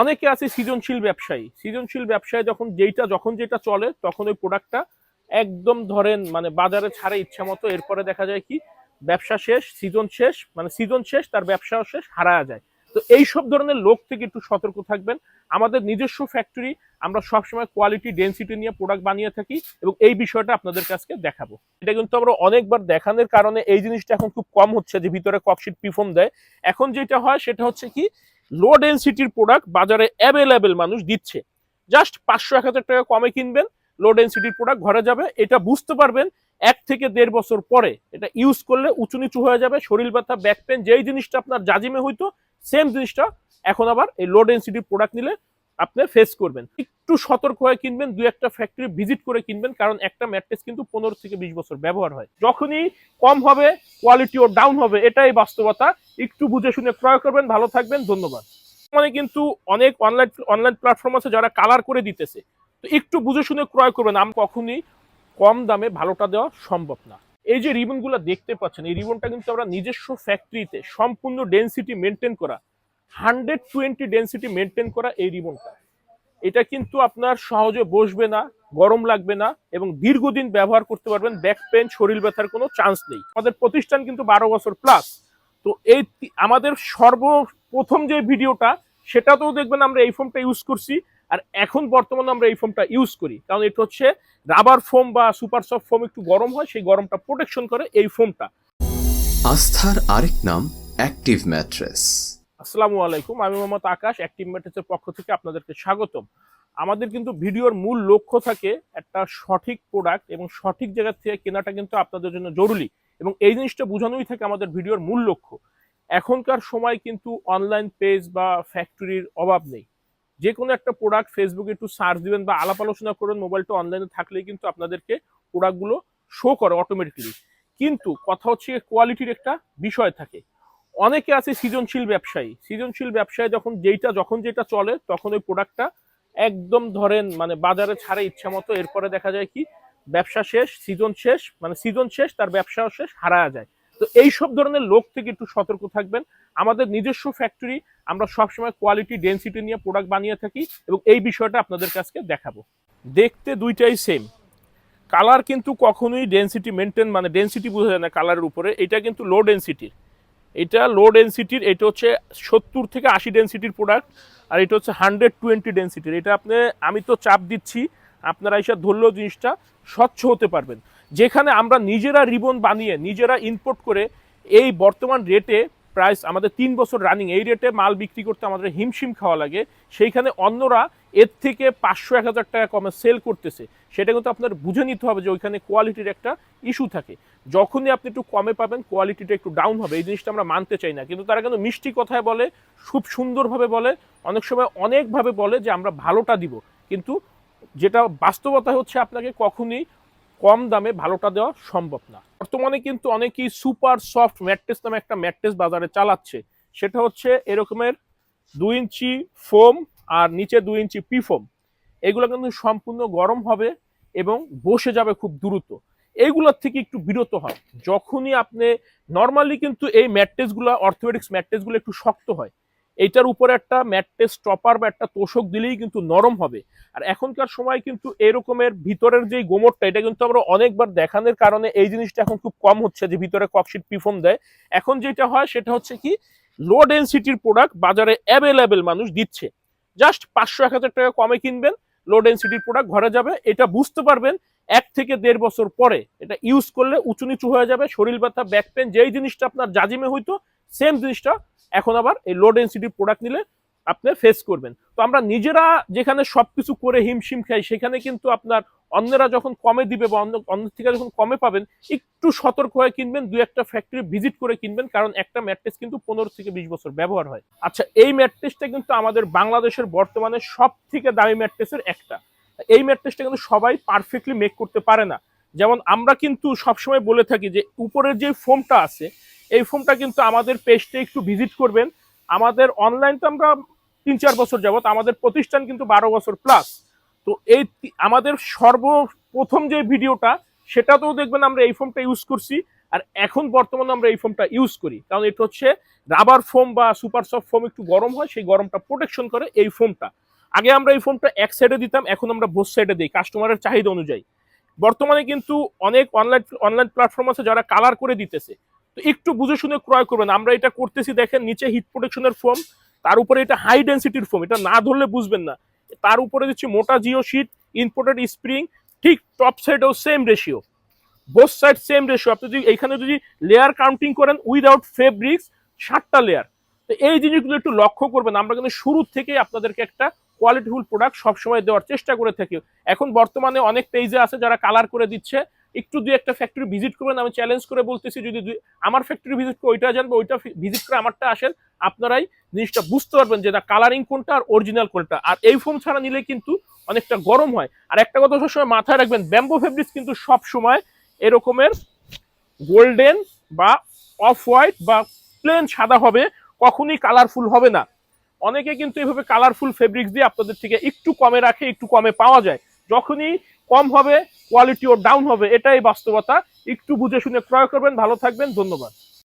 অনেকে আছে সৃজনশীল ব্যবসায়ী। সৃজনশীল ব্যবসায় যখন যেইটা, যখন যেটা চলে, তখন ওই প্রোডাক্টটা একদম ধরেন মানে বাজারে ছাড়ে ইচ্ছা মতো। এরপরে দেখা যায় কি, ব্যবসা শেষ, সিজন শেষ মানে সিজন শেষ, তার ব্যবসাও শেষ, হারায়া যায়। তো এই সব ধরনের লোক থেকে একটু সতর্ক থাকবেন। আমাদের নিজস্ব ফ্যাক্টরি আমরা সবসময় কোয়ালিটি ডেন্সিটি নিয়ে প্রোডাক্ট বানিয়ে থাকি এবং এই বিষয়টা আপনাদের কাছে দেখাবো। এটা কিন্তু আমরা অনেকবার দেখানোর কারণে এই জিনিসটা এখন খুব কম হচ্ছে যে ভিতরে ককশিট পিফম দেয়। এখন যেটা হয়, সেটা হচ্ছে কি লো ডেন্সিটির প্রোডাক্ট বাজারে অ্যাভেলেবেল মানুষ দিচ্ছে। জাস্ট পাঁচশো, এক হাজার টাকা কমে কিনবেন লো ডেন্সিটির প্রোডাক্ট ঘরে যাবে। এটা বুঝতে পারবেন, এক থেকে দেড় বছর পরে এটা ইউজ করলে উঁচু নিচু হয়ে যাবে, শরীর ব্যথা ব্যাক পেন যেই জিনিসটা আপনার জাজিমে হইতো সেম জিনিসটা এখন আবার এই লো ডেন্সিটির প্রোডাক্ট নিলে আপনি ফেস করবেন। একটু সতর্ক হয়ে কিনবেন, দুই একটা ফ্যাক্টরি ভিজিট করে কিনবেন, কারণ একটা ম্যাট্রেস কিন্তু পনেরো থেকে বিশ বছর ব্যবহার হয়। যখনই কম হবে কোয়ালিটি ও ডাউন হবে, এটাই বাস্তবতা। একটু বুঝে শুনে ক্রয় করবেন, ভালো থাকবেন, ধন্যবাদ। মানে কিন্তু অনেক অনলাইন অনলাইন প্ল্যাটফর্ম আছে যারা কালার করে দিতেছে। তো একটু বুঝে শুনে ক্রয় করবেন, আমি কখনই কম দামে ভালোটা দেওয়া সম্ভব না। এই যে রিবনগুলো দেখতে পাচ্ছেন, এই রিবনটা কিন্তু আমরা নিজস্ব ফ্যাক্টরিতে সম্পূর্ণ ডেন্সিটি মেনটেন করা হান্ড্রেড টোয়েন্টি ডেন্সিটি মেনটেন করা এই রিবনটা এটা কিন্তু আপনার সহজে বসবে না, গরম লাগবে না এবং দীর্ঘদিন ব্যবহার করতে পারবেন ব্যাক পেন শরীর ব্যথার কোনো চান্স নেই। আমাদের প্রতিষ্ঠান কিন্তু বারো বছর প্লাস তো এই আমাদের সর্বপ্রথম যে ভিডিওটা, সেটাতেও দেখবেন আমরা এই ফোমটা ইউজ করছি আর এখন বর্তমানে আমরা এই ফোমটা ইউজ করি। কারণ এটা হচ্ছে রাবার ফোম বা সুপার সফট ফোম একটু গরম হয়, সেই গরমটা প্রোটেকশন করে এই ফোমটা আস্থার আরেক নাম অ্যাক্টিভ ম্যাট্রেস আসসালামু আলাইকুম। আমি মোহাম্মদ আকাশ অ্যাক্টিভ ম্যাট্রেসের পক্ষ থেকে আপনাদেরকে স্বাগতম। আমাদের কিন্তু ভিডিওর মূল লক্ষ্য থাকে একটা সঠিক প্রোডাক্ট এবং সঠিক জায়গা থেকে কেনাটা কিন্তু আপনাদের জন্য জরুরি এবং এই জিনিসটা বোঝানোই থাকে আমাদের ভিডিওর মূল লক্ষ্য। এখনকার সময় কিন্তু অনলাইন পেজ বা ফ্যাক্টরির অভাব নেই। যে কোনো একটা প্রোডাক্ট ফেসবুকে একটু সার্চ দিবেন বা আলাপ আলোচনা করবেন মোবাইলটা অনলাইনে থাকলেই কিন্তু আপনাদেরকে প্রোডাক্টগুলো শো করে অটোমেটিক্যালি কিন্তু কথা হচ্ছে কোয়ালিটির একটা বিষয় থাকে। অনেকে আছে সৃজনশীল ব্যবসায়ী। সৃজনশীল ব্যবসায় যখন যেইটা, যখন যেটা চলে, তখন ওই প্রোডাক্টটা একদম ধরেন মানে বাজারে ছাড়ে ইচ্ছা মতো। এরপরে দেখা যায় কি, ব্যবসা শেষ, সিজন শেষ মানে সিজন শেষ, তার ব্যবসাও শেষ, হারায়া যায়। তো এই সব ধরনের লোক থেকে একটু সতর্ক থাকবেন। আমাদের নিজস্ব ফ্যাক্টরি আমরা সবসময় কোয়ালিটি ডেন্সিটি নিয়ে প্রোডাক্ট বানিয়ে থাকি এবং এই বিষয়টা আপনাদের কাছে দেখাবো। দেখতে দুইটাই সেম কালার কিন্তু কখনোই ডেন্সিটি মেনটেন মানে ডেন্সিটি বোঝা যায় না কালারের উপরে, এটা কিন্তু লো ডেন্সিটির এটা লো ডেন্সিটির এটা হচ্ছে সত্তর থেকে আশি ডেন্সিটির প্রোডাক্ট আর এটা হচ্ছে হান্ড্রেড টোয়েন্টি ডেন্সিটির এটা আপনি, আমি তো চাপ দিচ্ছি, আপনারা এসে ধরলেও জিনিসটা স্বচ্ছ হতে পারবেন। যেখানে আমরা নিজেরা রিবন বানিয়ে, নিজেরা ইম্পোর্ট করে, এই বর্তমান রেটে প্রাইস আমাদের তিন বছর রানিং এই রেটে মাল বিক্রি করতে আমাদের হিমশিম খাওয়া লাগে। সেইখানে অন্যরা এর থেকে পাঁচশো এক হাজার টাকা কমে সেল করতেছে। সেটা কিন্তু আপনার বুঝে নিতে হবে যে ওইখানে কোয়ালিটির একটা ইস্যু থাকে। যখনই আপনি একটু কমে পাবেন কোয়ালিটিটা একটু ডাউন হবে, এই জিনিসটা আমরা মানতে চাই না। কিন্তু তারা কিন্তু মিষ্টি কথায় বলে, খুব সুন্দরভাবে বলে, অনেক সময় অনেকভাবে বলে যে আমরা ভালোটা দিব। কিন্তু যেটা বাস্তবতা হচ্ছে আপনাকে কখনই কম দামে ভালোটা দেওয়া সম্ভব না। বর্তমানে কিন্তু অনেকেই সুপার সফট ম্যাট্রেস নামে একটা ম্যাট্রেস বাজারে চালাচ্ছে। সেটা হচ্ছে এরকমের দুই ইঞ্চি ফোম আর নিচে দুই ইঞ্চি পি ফোম এগুলো কিন্তু সম্পূর্ণ গরম হবে এবং বসে যাবে খুব দ্রুত। এইগুলোর থেকে একটু বিরত হয় যখনই আপনি নর্মালি কিন্তু এই ম্যাট্রেসগুলো অর্থোপেডিক্স ম্যাট্রেসগুলো একটু শক্ত হয়। এইটার উপরে একটা ম্যাট্রেস টপার বা একটা তোষক দিলেই কিন্তু নরম হবে। আর এখনকার সময় কিন্তু এরকমের ভিতরের যে গোমরটা, এটা কিন্তু আমরা অনেকবার দেখানোর কারণে এই জিনিসটা এখন খুব কম হচ্ছে যে ভিতরে ককশিট পিফম দেয়। এখন যেটা হয়, সেটা হচ্ছে কি লো ডেন্সিটির প্রোডাক্ট বাজারে অ্যাভেলেবেল মানুষ দিচ্ছে। জাস্ট পাঁচশো এক হাজার টাকা কমে কিনবেন লো ডেন্সিটির প্রোডাক্ট ঘরে যাবে। এটা বুঝতে পারবেন, এক থেকে দেড় বছর পরে এটা ইউজ করলে উঁচু নিচু হয়ে যাবে, শরীর ব্যথা ব্যাক পেন যেই জিনিসটা আপনার জাজিমে হইতো সেম জিনিসটা এখন আবার এই লো ডেন্সিটির প্রোডাক্ট নিলে আপনি ফেস করবেন। তো আমরা নিজেরা যেখানে সবকিছু করে হিমশিম খাই, সেখানে কিন্তু আপনার অন্যরা যখন কমে দিবে বা অন্য অন্য থেকে যখন কমে পাবেন, একটু সতর্ক হয়ে কিনবেন, দুই একটা ফ্যাক্টরি ভিজিট করে কিনবেন, কারণ একটা ম্যাট্রেস কিন্তু পনেরো থেকে বিশ বছর ব্যবহার হয়। আচ্ছা এই ম্যাট্রেসটা কিন্তু আমাদের বাংলাদেশের বর্তমানে সব থেকে দামি ম্যাট্রেসের একটা। এই ম্যাট্রেসটা কিন্তু সবাই পারফেক্টলি মেক করতে পারে না। যেমন আমরা কিন্তু সবসময় বলে থাকি যে, উপরের যে ফোমটা আছে, এই ফোমটা কিন্তু আমাদের পেজটা একটু ভিজিট করবেন। আমাদের অনলাইন তো আমরা তিন চার বছর যাবত আমাদের প্রতিষ্ঠান কিন্তু বারো বছর প্লাস তো এই আমাদের সর্বপ্রথম যে ভিডিওটা, সেটাতেও দেখবেন আমরা এই ফোমটা ইউজ করছি। আর এখন বর্তমানে আমরা এই ফোমটা ইউজ করি। কারণ এটা হচ্ছে রাবার ফোম বা সুপার সফট ফোম একটু গরম হয়, সেই গরমটা প্রোটেকশন করে এই ফোমটা আগে আমরা এই ফোমটা এক সাইডে দিতাম, এখন আমরা বোস সাইডে দিই কাস্টমারের চাহিদা অনুযায়ী। বর্তমানে কিন্তু অনেক অনলাইন অনলাইন প্ল্যাটফর্ম আছে যারা কালার করে দিতেছে। তো একটু বুঝে শুনে ক্রয় করবেন। আমরা এটা করতেছি, দেখেন নিচে হিট প্রোটেকশনের ফোম তার উপরে এটা হাই ডেন্সিটির ফোম এটা না ধরলে বুঝবেন না। তার উপরে দিচ্ছি মোটা জিও শিট ইম্পোর্টেড স্প্রিং ঠিক টপ সাইডেও same ratio both side same ratio আপনি যদি এইখানে যদি লেয়ার কাউন্টিং করেন উইদাউট ফেব্রিক্স সাতটা লেয়ার তো এই জিনিসগুলো একটু লক্ষ্য করবেন, আমরা কিন্তু শুরু থেকে আপনাদেরকে একটা কোয়ালিটিফুল প্রোডাক্ট সবসময় দেওয়ার চেষ্টা করে থাকি। এখন বর্তমানে অনেক পেজে আছে যারা কালার করে দিচ্ছে। একটু দুই একটা ফ্যাক্টরি ভিজিট করবেন, আমি চ্যালেঞ্জ করে বলতেছি যদি আমার ফ্যাক্টরি ভিজিট করে ওইটা জানব, ওইটা ভিজিট করে আমারটা আসেন, আপনারাই জিনিসটা বুঝতে পারবেন যে না কালারিং কোনটা আর অরিজিনাল কোনটা। আর এই ফোম ছাড়া নিলে কিন্তু অনেকটা গরম হয়। আর একটা কথা সবসময় মাথায় রাখবেন ব্যাম্বো ফেব্রিক্স কিন্তু সব সময় এরকমের গোল্ডেন বা অফ হোয়াইট বা প্লেন সাদা হবে, কখনই কালারফুল হবে না। অনেকে কিন্তু এভাবে কালারফুল ফেব্রিক্স দিয়ে আপনাদের থেকে একটু কমে রাখে, একটু কমে পাওয়া যায়। যখনই কম হবে কোয়ালিটিও ডাউন হবে, এটাই বাস্তবতা। একটু বুঝে শুনে ক্রয় করবেন, ভালো থাকবেন, ধন্যবাদ।